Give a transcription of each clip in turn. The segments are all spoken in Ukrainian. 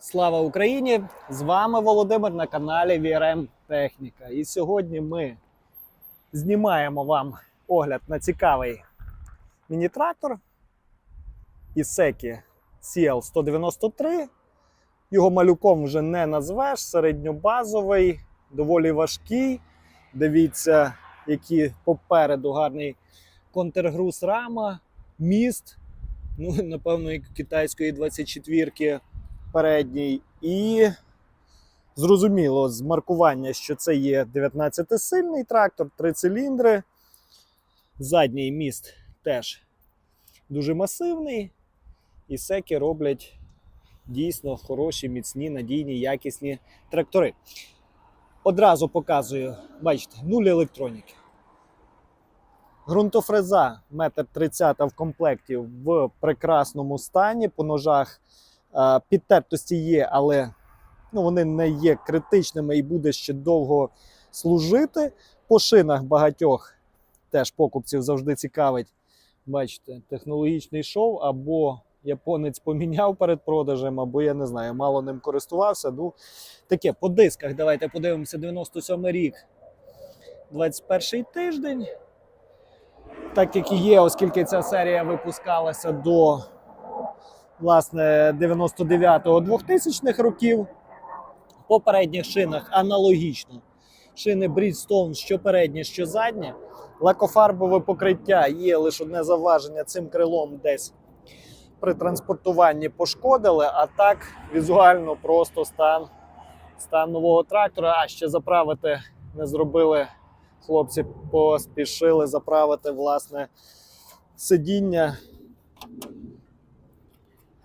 Слава Україні! З вами Володимир на каналі VRM Техніка. І сьогодні ми знімаємо вам огляд на цікавий міні-трактор Ісекі CL193. Його малюком вже не назвеш, середньобазовий, доволі важкий. Дивіться, які попереду гарний контргруз рама, міст. Ну, напевно, як китайської 24-ки передній. І зрозуміло з маркування, що це є 19-сильний трактор, три циліндри. Задній міст теж дуже масивний. І секи роблять дійсно хороші, міцні, надійні, якісні трактори. Одразу показую, бачите, нуль електроніки. Грунтофреза 1,30 в комплекті в прекрасному стані. По ножах підтертості є, але ну, вони не є критичними і буде ще довго служити. По шинах багатьох теж покупців завжди цікавить. Бачите, технологічний шов або японець поміняв перед продажем, або я не знаю, мало ним користувався. Ну, таке по дисках. Давайте подивимося 97 рік. 21 тиждень. Так як і є, оскільки ця серія випускалася до власне 99-го 2000-х років. По передніх шинах аналогічно. Шини Bridgestone, що переднє, що заднє. Лакофарбове покриття є лише одне заваження цим крилом десь при транспортуванні пошкодили, а так візуально просто стан, стан нового трактора. А ще заправити не зробили. Хлопці поспішили заправити власне сидіння.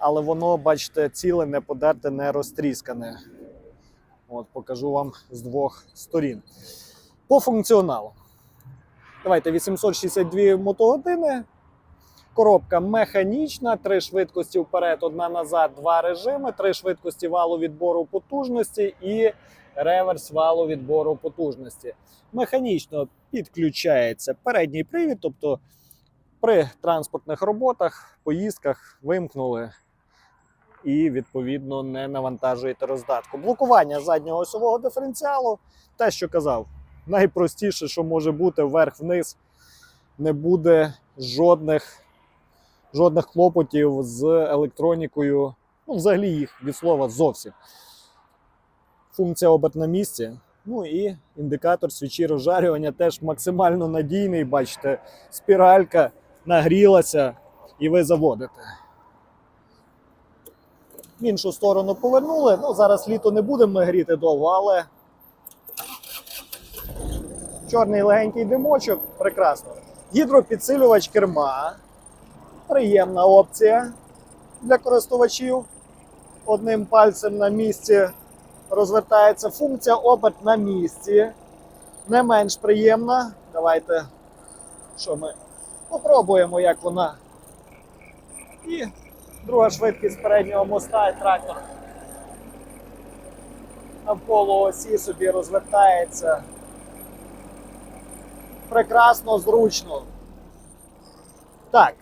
Але воно, бачите, ціле, не подерте, не розтріскане. От, покажу вам з двох сторін. По функціоналу. Давайте 862 мотогодини. Коробка механічна, три швидкості вперед, одна назад, два режими, три швидкості валу відбору потужності і реверс валу відбору потужності. Механічно підключається передній привід, тобто при транспортних роботах, поїздках вимкнули і відповідно не навантажуєте роздатку. Блокування заднього осьового диференціалу, те, що казав, найпростіше, що може бути вверх-вниз, не буде жодних, жодних клопотів з електронікою. Ну, взагалі їх від слова зовсім. Функція оберт на місці. Ну і індикатор свічі розжарювання теж максимально надійний. Бачите, спіралька нагрілася і ви заводите. В іншу сторону повернули. Ну, зараз літо не будемо ми гріти довго, але чорний легенький димочок, прекрасно. Гідропідсилювач керма. Приємна опція для користувачів. Одним пальцем на місці розвертається функція оберт на місці. Не менш приємна. Давайте що ми попробуємо, як вона. І друга швидкість переднього моста і трактор навколо осі собі розвертається. Прекрасно, зручно. Так.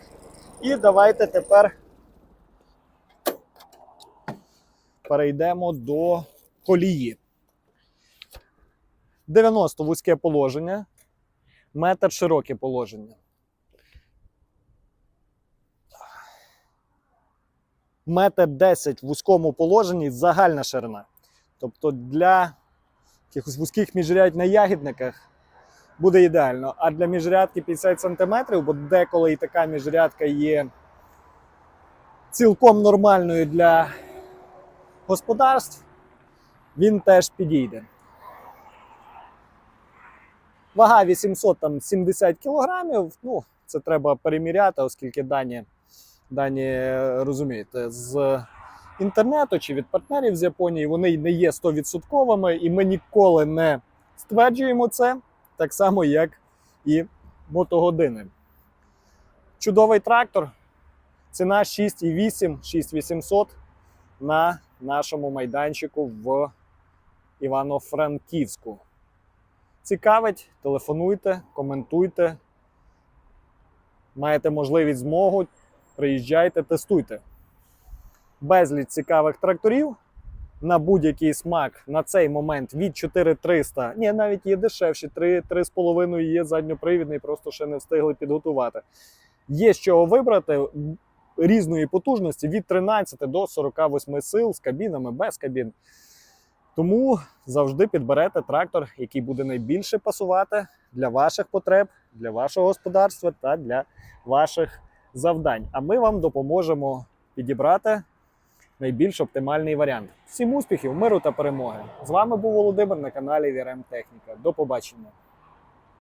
І давайте тепер перейдемо до колії. 90 вузьке положення, метр широке положення. Метр 10 в вузькому положенні загальна ширина. Тобто для якихось вузьких міжрядь на ягідниках буде ідеально. А для міжрядки 50 см, бо деколи і така міжрядка є цілком нормальною для господарств, він теж підійде. Вага 870 кг. Ну, це треба переміряти, оскільки дані, дані е, розумієте, з інтернету чи від партнерів з Японії вони не є 100%, і ми ніколи не стверджуємо це, так само, як і мотогодини. Чудовий трактор. Ціна 6,8, 6800 на нашому майданчику в Івано-Франківську. Цікавить, телефонуйте, коментуйте. Маєте можливість змогу, приїжджайте, тестуйте. Безліч цікавих тракторів на будь-який смак на цей момент від 4300. Ні, навіть є дешевші, 3, 3,5 є задньопривідний, просто ще не встигли підготувати. Є чого вибрати різної потужності від 13 до 48 сил з кабінами, без кабін. Тому завжди підберете трактор, який буде найбільше пасувати для ваших потреб, для вашого господарства та для ваших завдань. А ми вам допоможемо підібрати найбільш оптимальний варіант. Всім успіхів, миру та перемоги! З вами був Володимир на каналі VRM Техніка. До побачення!